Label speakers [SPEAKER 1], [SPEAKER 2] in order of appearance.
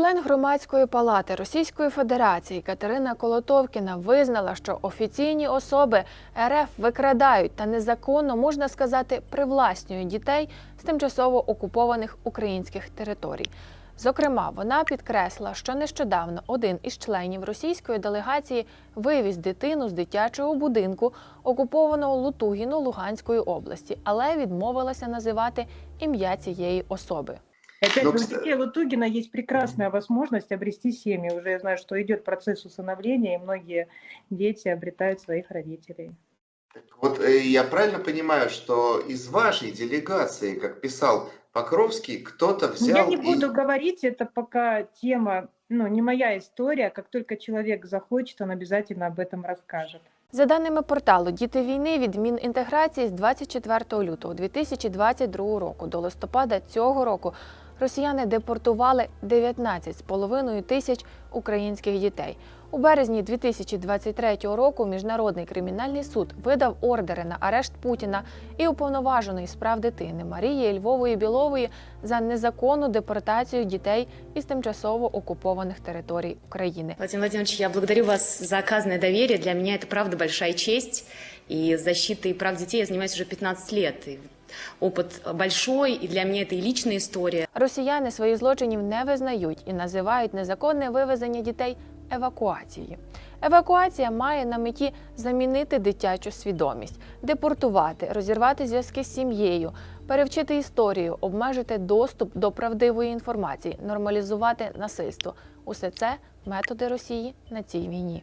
[SPEAKER 1] Член громадської палати Російської Федерації Катерина Колотовкіна визнала, що офіційні особи РФ викрадають та незаконно можна сказати привласнюють дітей з тимчасово окупованих українських територій. Зокрема, вона підкреслила, що нещодавно один із членів російської делегації вивіз дитину з дитячого будинку, окупованого Лутугіно Луганської області, але відмовилася називати ім'я цієї особи.
[SPEAKER 2] Опять
[SPEAKER 3] Ну,
[SPEAKER 2] же, у
[SPEAKER 3] кстати-
[SPEAKER 2] детей Лутугина есть прекрасная возможность обрести семьи. Уже я знаю, что идет процесс усыновления, и многие дети обретают своих родителей.
[SPEAKER 3] Так Вот э, я правильно понимаю, что из вашей делегации, как писал Покровский, кто-то
[SPEAKER 2] Ну,
[SPEAKER 3] взял
[SPEAKER 2] Я не
[SPEAKER 3] и-
[SPEAKER 2] буду говорить, это пока тема, ну, не моя история. Как только человек захочет, он обязательно об этом расскажет.
[SPEAKER 1] За даними порталу Діти війни від Мінінтеграції з 24 лютого 2022 року до листопада цього року росіяни депортували 19,5 тисяч українських дітей. У березні 2023 року Міжнародний кримінальний суд видав ордери на арешт Путіна і уповноваженої з прав дитини Марії Львової Білової за незаконну депортацію дітей із тимчасово окупованих територій України.
[SPEAKER 4] Владимир Владимирович, я благодарю вас за оказанное доверие. Для меня это правда большая честь. И защитой прав детей я занимаюсь уже 15 лет. Опыт большой, и для меня это и личная история.
[SPEAKER 1] Росіяни своїх злочинів не визнають і називають незаконне вивезення дітей евакуацією. Евакуація має на меті замінити дитячу свідомість, депортувати, розірвати зв'язки з сім'єю, перевчити історію, обмежити доступ до правдивої інформації, нормалізувати насильство. Усе це методи Росії на цій війні.